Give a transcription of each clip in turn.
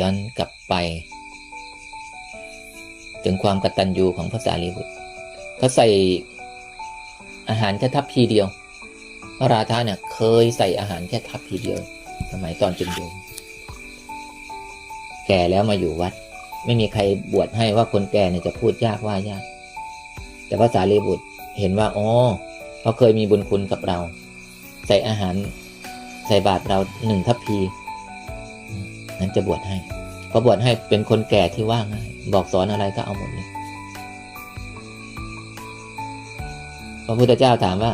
ย้อนกลับไป ถึงความกตัญญูของพระสารีบุตรเขาใส่อาหารแค่ทัพพีเดียว พระราธาเนี่ยเคยใส่อาหารแค่ทัพพีเดียว สมัยตอนเป็นโยมแก่แล้วมาอยู่วัด ไม่มีใครบวชให้ว่าคนแก่เนี่ยจะพูดยากว่ายาก แต่พระสารีบุตรเห็นว่าอ๋อเขาเคยมีบุญคุณกับเรา ใส่อาหารใส่บาตรเราหนึ่งทัพพี นั้นจะบวชให้พอบวชให้เป็นคนแก่ที่ว่าง่ายบอกสอนอะไรก็เอาหมดเลยพระพุทธเจ้าถามว่า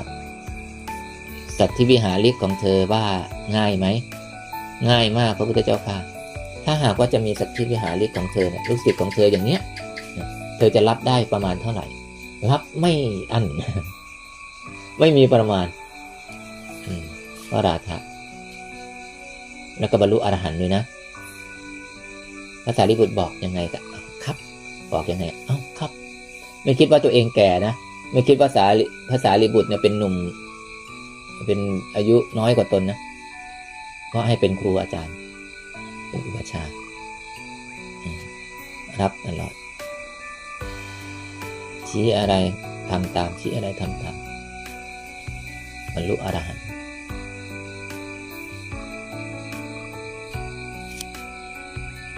สัตว์ที่วิหาริกของเธอว่าง่ายไหมง่ายมากพระพุทธเจ้าค่ะ ถ้าหากว่าจะมีสัตว์ที่วิหาริกของเธอเนี่ยลูกศิษย์ของเธออย่างเนี้ยเธอจะรับได้ประมาณเท่าไหร่ รับไม่อัน ไม่มีประมาณพระราธะแล้วก็บรรลุอรหันต์ด้วยนะ พระสารีบุตรบอกยังไงก็ครับ บอกยังไง เอ้าครับ ไม่คิดว่าตัวเองแก่นะ ไม่คิดว่าสาภาษาลีบุตรเนี่ยเป็นหนุ่ม เป็นอายุน้อยกว่าตนนะเพราะให้เป็นครูอาจารย์ เป็นอุปชารับตลอด ชี้อะไรทำตามชี้อะไรทำตามบรรลุอรหันต์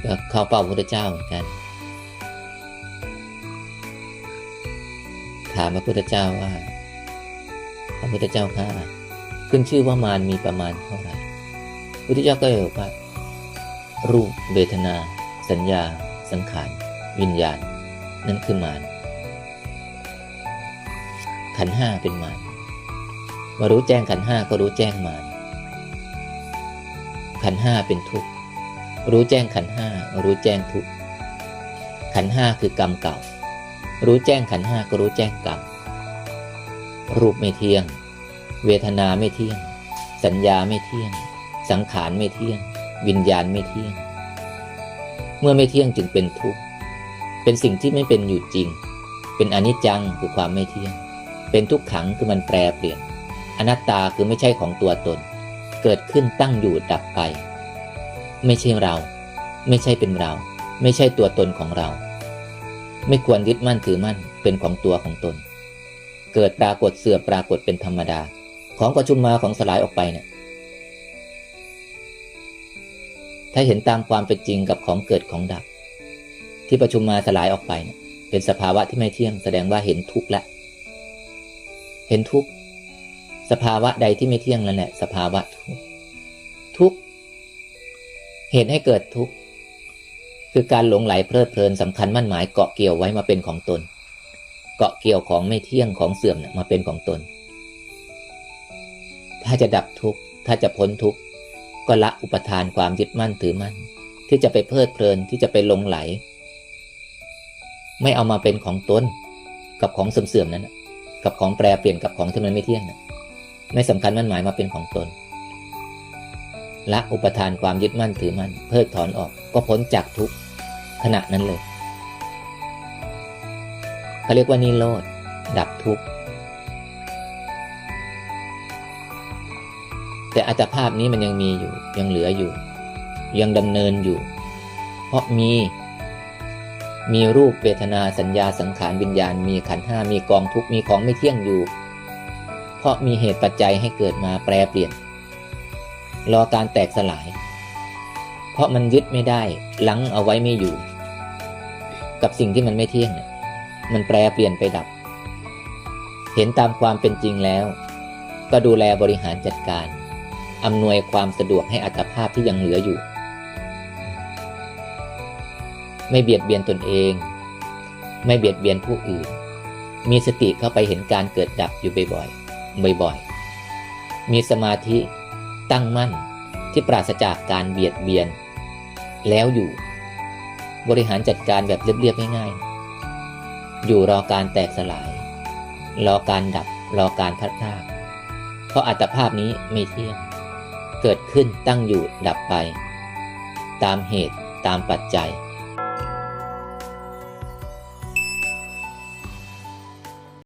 ก็เข้าเป้าพระพุทธเจ้าเหมือนกัน ถามพระพุทธเจ้าว่า พระพุทธเจ้าข้าขึ้นชื่อว่ามารมีประมาณเท่าไหร่พุทธเจ้าก็เลยบอกว่า รูปเวทนา สัญญา สังขาร วิญญาณ นั่นคือมารขันห้าเป็นมารมารู้แจ้งขันห้าก็รู้แจ้งมารขันห้าเป็นทุกข์ รู้แจ้งขันห้ารู้แจ้งทุกขันห้าคือกรรมเก่า รู้แจ้งขันห้าก็รู้แจ้งกรรมรูปไม่เที่ยง เวทนาไม่เที่ยง สัญญาไม่เที่ยง สังขารไม่เที่ยง วิญญาณไม่เที่ยง เมื่อไม่เที่ยงจึงเป็นทุกข์เป็นสิ่งที่ไม่เป็นอยู่จริง เป็นอนิจจังคือความไม่เที่ยง เป็นทุกขังคือมันแปรเปลี่ยน อนัตตาคือไม่ใช่ของตัวตน เกิดขึ้นตั้งอยู่ดับไป ไม่ใช่เรา ไม่ใช่เป็นเรา ไม่ใช่ตัวตนของเรา ไม่ควรยึดมั่นถือมั่นเป็นของตัวของตน เกิดปรากฏเสื่อมปรากฏเป็นธรรมดา ของประชุมมาของสลายออกไปเนี่ยถ้าเห็นตามความเป็นจริงกับของเกิดของดับ ที่ประชุมมาสลายออกไปเนี่ยเป็นสภาวะที่ไม่เที่ยงแสดงว่าเห็นทุกข์แล้วเห็นทุกข์สภาวะใดที่ไม่เที่ยงนั่นแหละสภาวะทุกข์ทุกข์ เหตุให้เกิดทุกข์คือการหลงไหลเพลิดเพลินสำคัญมั่นหมายเกาะเกี่ยวไว้มาเป็นของตน เกาะเกี่ยวของไม่เที่ยงของเสื่อมมาเป็นของตน ถ้าจะดับทุกข์ถ้าจะพ้นทุกข์ก็ละอุปทานความยึดมั่นถือมั่น ที่จะไปเพลิดเพลินที่จะไปหลงไหล ไม่เอามาเป็นของตนกับของเสื่อมๆนั้นกับของแปรเปลี่ยนกับของที่มันไม่เที่ยงไม่สำคัญมั่นหมายมาเป็นของตน ละอุปทานความยึดมั่นถือมั่นเพิกถอนออกก็พ้นจากทุกขณะนั้นเลยเขาเรียกว่านิโรธดับทุกข์แต่อัตภาพนี้มันยังมีอยู่ยังเหลืออยู่ ยังดำเนินอยู่ เพราะมี มีรูปเวทนาสัญญาสังขารวิญญาณ มีขันธ์ห้ามีกองทุกมีของไม่เที่ยงอยู่ เพราะมีเหตุปัจจัยให้เกิดมาแปรเปลี่ยน รอการแตกสลาย เพราะมันยึดไม่ได้ลังเอาไว้ไม่อยู่ กับสิ่งที่มันไม่เที่ยงเนี่ยมันแปรเปลี่ยนไปดับ เห็นตามความเป็นจริงแล้ว ก็ดูแลบริหารจัดการอำนวยความสะดวกให้อัตภาพที่ยังเหลืออยู่ ไม่เบียดเบียนตนเอง ไม่เบียดเบียนผู้อื่น มีสติเข้าไปเห็นการเกิดดับอยู่บ่อยๆบ่อยๆมีสมาธิ ตั้งมั่นที่ปราศจากการเบียดเบียน แล้วอยู่ บริหารจัดการแบบเรียบๆง่ายๆ อยู่รอการแตกสลาย รอการดับ รอการพัดพลาดเพราะอัตภาพนี้ไม่เที่ยง เกิดขึ้นตั้งอยู่ดับไป ตามเหตุตามปัจจัย